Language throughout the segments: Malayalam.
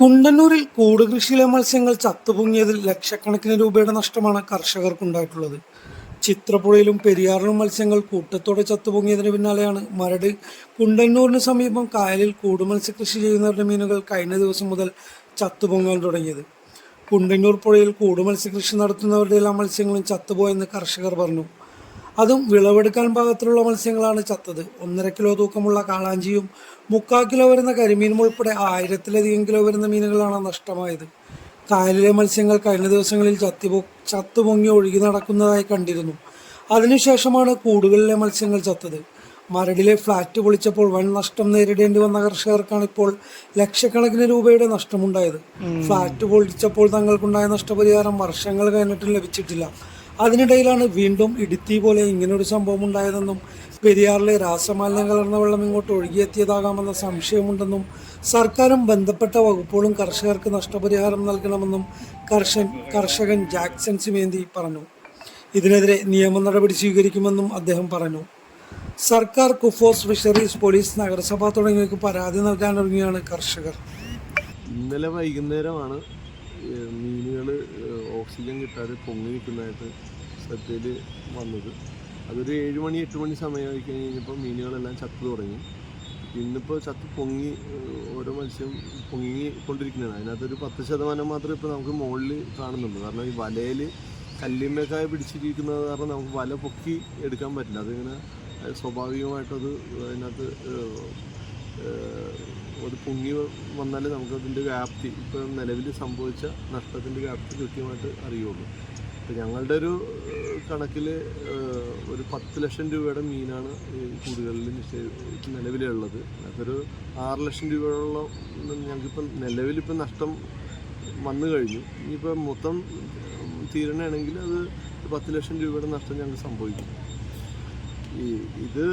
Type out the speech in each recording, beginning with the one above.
കുണ്ടന്നൂരിൽ കൂട് കൃഷിയിലെ മത്സ്യങ്ങൾ ചത്തുപൊങ്ങിയതിൽ ലക്ഷക്കണക്കിന് രൂപയുടെ നഷ്ടമാണ് കർഷകർക്കുണ്ടായിട്ടുള്ളത്. ചിത്രപ്പുഴയിലും പെരിയാറിലും മത്സ്യങ്ങൾ കൂട്ടത്തോടെ ചത്തുപൊങ്ങിയതിന് പിന്നാലെയാണ് മരട്. കുണ്ടന്നൂരിന് സമീപം കായലിൽ കൂട് മത്സ്യകൃഷി ചെയ്യുന്നവരുടെ മീനുകൾ കഴിഞ്ഞ ദിവസം മുതൽ ചത്തുപൊങ്ങാൻ തുടങ്ങിയത്. കുണ്ടന്നൂർ പുഴയിൽ കൂട് മത്സ്യകൃഷി നടത്തുന്നവരുടെ എല്ലാ മത്സ്യങ്ങളും ചത്തുപോയെന്ന് കർഷകർ പറഞ്ഞു. അതും വിളവെടുക്കാൻ പാകത്തിലുള്ള മത്സ്യങ്ങളാണ് ചത്തത്. ഒന്നര കിലോ തൂക്കമുള്ള കാളാഞ്ചിയും മുക്കാൽ കിലോ വരുന്ന കരിമീനും ഉൾപ്പെടെ ആയിരത്തിലധികം കിലോ വരുന്ന മീനുകളാണ് നഷ്ടമായത്. കായലിലെ മത്സ്യങ്ങൾ കഴിഞ്ഞ ദിവസങ്ങളിൽ ചത്തിപൊ ചത്തുപൊങ്ങി ഒഴുകി നടക്കുന്നതായി കണ്ടിരുന്നു. അതിനുശേഷമാണ് കൂടുകളിലെ മത്സ്യങ്ങൾ ചത്തത്. മരടിലെ ഫ്ളാറ്റ് പൊളിച്ചപ്പോൾ വൻ നഷ്ടം നേരിടേണ്ടി വന്ന കർഷകർക്കാണ് ഇപ്പോൾ ലക്ഷക്കണക്കിന് രൂപയുടെ നഷ്ടമുണ്ടായത്. ഫ്ളാറ്റ് പൊളിച്ചപ്പോൾ തങ്ങൾക്കുണ്ടായ നഷ്ടപരിഹാരം വർഷങ്ങൾ കഴിഞ്ഞിട്ടും ലഭിച്ചിട്ടില്ല. അതിനിടയിലാണ് വീണ്ടും ഇടുത്തി പോലെ ഇങ്ങനൊരു സംഭവം ഉണ്ടായതെന്നും പെരിയാറിലെ രാസമാലിന്യം കലർന്ന വെള്ളം ഇങ്ങോട്ട് ഒഴുകിയെത്തിയതാകാമെന്ന സംശയമുണ്ടെന്നും സർക്കാരും ബന്ധപ്പെട്ട വകുപ്പുകളും കർഷകർക്ക് നഷ്ടപരിഹാരം നൽകണമെന്നും കർഷൻ കർഷകൻ ജാക്സൺ സിമേന്തി പറഞ്ഞു. ഇതിനെതിരെ നിയമ നടപടി സ്വീകരിക്കുമെന്നും അദ്ദേഹം പറഞ്ഞു. സർക്കാർ കുഫോസ് ഫിഷറീസ് പോലീസ് നഗരസഭ തുടങ്ങിയവർക്ക് പരാതി നൽകാനൊരുങ്ങിയാണ് കർഷകർ. ഇന്നലെ വൈകുന്നേരമാണ് മീനുകൾ ഓക്സിജൻ കിട്ടാതെ പൊങ്ങി നിൽക്കുന്നതായിട്ട് ശ്രദ്ധയിൽ വന്നത്. അതൊരു ഏഴ് മണി എട്ട് മണി സമയമായി കഴിഞ്ഞപ്പോൾ മീനുകളെല്ലാം ചത്തു തുടങ്ങി. ഇന്നിപ്പോൾ ചത്ത് പൊങ്ങി ഓരോ മത്സ്യം പൊങ്ങിക്കൊണ്ടിരിക്കുന്നതാണ് അതിനകത്തൊരു പത്ത് ശതമാനം മാത്രമേ ഇപ്പോൾ നമുക്ക് മുകളിൽ കാണുന്നുള്ളൂ. കാരണം ഈ വലയിൽ കല്ലിമ്മക്കായ പിടിച്ചിരിക്കുന്നത് കാരണം നമുക്ക് വല പൊക്കി എടുക്കാൻ പറ്റില്ല. അതിങ്ങനെ സ്വാഭാവികമായിട്ടത് അതിനകത്ത് അത് പൊങ്ങി വന്നാലേ നമുക്ക് അതിന്റെ വ്യാപ്തി ഇപ്പോൾ നിലവിൽ സംഭവിച്ച നഷ്ടത്തിന്റെ വ്യാപ്തി കൃത്യമായിട്ട് അറിയുള്ളൂ. അപ്പോൾ ഞങ്ങളുടെ ഒരു കണക്കിൽ ഒരു പത്ത് ലക്ഷം രൂപയുടെ മീനാണ് ഈ കൂടുകളിൽ നിശ്ചയ നിലവിലുള്ളത് അതൊരു ആറ് ലക്ഷം രൂപയുള്ള ഞങ്ങൾക്കിപ്പം നിലവിലിപ്പം നഷ്ടം വന്നു കഴിഞ്ഞു. ഇനിയിപ്പോൾ മൊത്തം തീരണയാണെങ്കിൽ അത് പത്ത് ലക്ഷം രൂപയുടെ നഷ്ടം ഞങ്ങൾക്ക് സംഭവിക്കും. ഈ ഇത്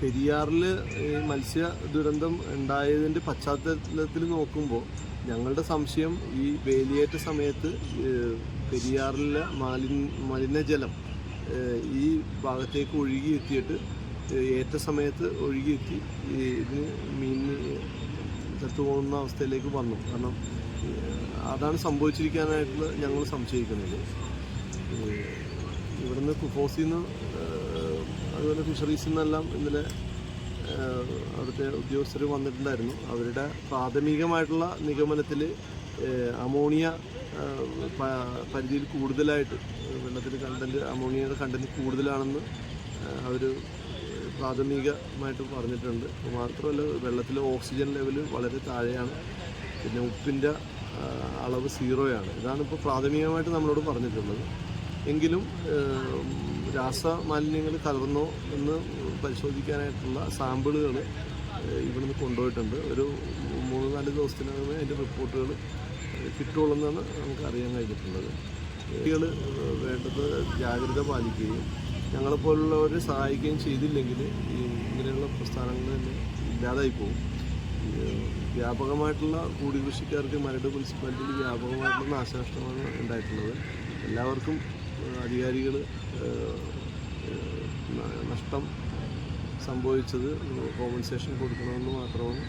പെരിയാറിൽ മത്സ്യ ദുരന്തം ഉണ്ടായതിന്റെ പശ്ചാത്തലത്തിൽ നോക്കുമ്പോൾ ഞങ്ങളുടെ സംശയം ഈ വേലിയേറ്റ സമയത്ത് പെരിയാറിലെ മാലി മലിനജലം ഈ ഭാഗത്തേക്ക് ഒഴുകി എത്തിയിട്ട് ഏറ്റ സമയത്ത് ഒഴുകിയെത്തി ഇതിന് മീൻ ചത്തുപോകുന്ന അവസ്ഥയിലേക്ക് വന്നു. കാരണം അതാണ് സംഭവിച്ചിരിക്കാനായിട്ടുള്ള ഞങ്ങൾ സംശയിക്കുന്നത്. ഇവിടുന്ന് കുഫോസിൽ നിന്ന് അതുപോലെ ഫിഷറീസിൽ നിന്നെല്ലാം ഇന്നലെ അവിടുത്തെ ഉദ്യോഗസ്ഥർ വന്നിട്ടുണ്ടായിരുന്നു. അവരുടെ പ്രാഥമികമായിട്ടുള്ള നിഗമനത്തിൽ അമോണിയ പരിധിയിൽ കൂടുതലായിട്ട് വെള്ളത്തിൽ കണ്ടന്റ് അമോണിയയുടെ കണ്ടന്റ് കൂടുതലാണെന്ന് അവർ പ്രാഥമികമായിട്ട് പറഞ്ഞിട്ടുണ്ട്. മാത്രമല്ല വെള്ളത്തിലെ ഓക്സിജൻ ലെവൽ വളരെ താഴെയാണ്. പിന്നെ ഉപ്പിന്റെ അളവ് സീറോയാണ് ഇതാണ് ഇപ്പോൾ പ്രാഥമികമായിട്ട് നമ്മളോട് പറഞ്ഞിട്ടുള്ളത്. എങ്കിലും രാസമാലിന്യങ്ങൾ കലർന്നോ എന്ന് പരിശോധിക്കാനായിട്ടുള്ള സാമ്പിളുകൾ ഇവിടുന്ന് കൊണ്ടുപോയിട്ടുണ്ട്. ഒരു മൂന്ന് നാല് ദിവസത്തിനകം അതിന്റെ റിപ്പോർട്ടുകൾ കിട്ടുള്ളൂ എന്നാണ് നമുക്ക് അറിയാൻ കഴിഞ്ഞിട്ടുള്ളത്. കുട്ടികൾ വേണ്ടത് ജാഗ്രത പാലിക്കുകയും ഞങ്ങളെപ്പോലുള്ളവരെ സഹായിക്കുകയും ചെയ്തില്ലെങ്കിൽ ഈ ഇങ്ങനെയുള്ള പ്രസ്ഥാനങ്ങൾ തന്നെ ഇല്ലാതായി പോകും വ്യാപകമായിട്ടുള്ള കൂടി കൃഷിക്കാർക്ക് മരട് മുനിസിപ്പാലിറ്റിയിൽ വ്യാപകമായിട്ടുള്ള നാശനഷ്ടമാണ് ഉണ്ടായിട്ടുള്ളത്. എല്ലാവർക്കും അധികാരികൾ നഷ്ടം സംഭവിച്ചത് കോമ്പൻസേഷൻ കൊടുക്കണമെന്ന് മാത്രമാണ്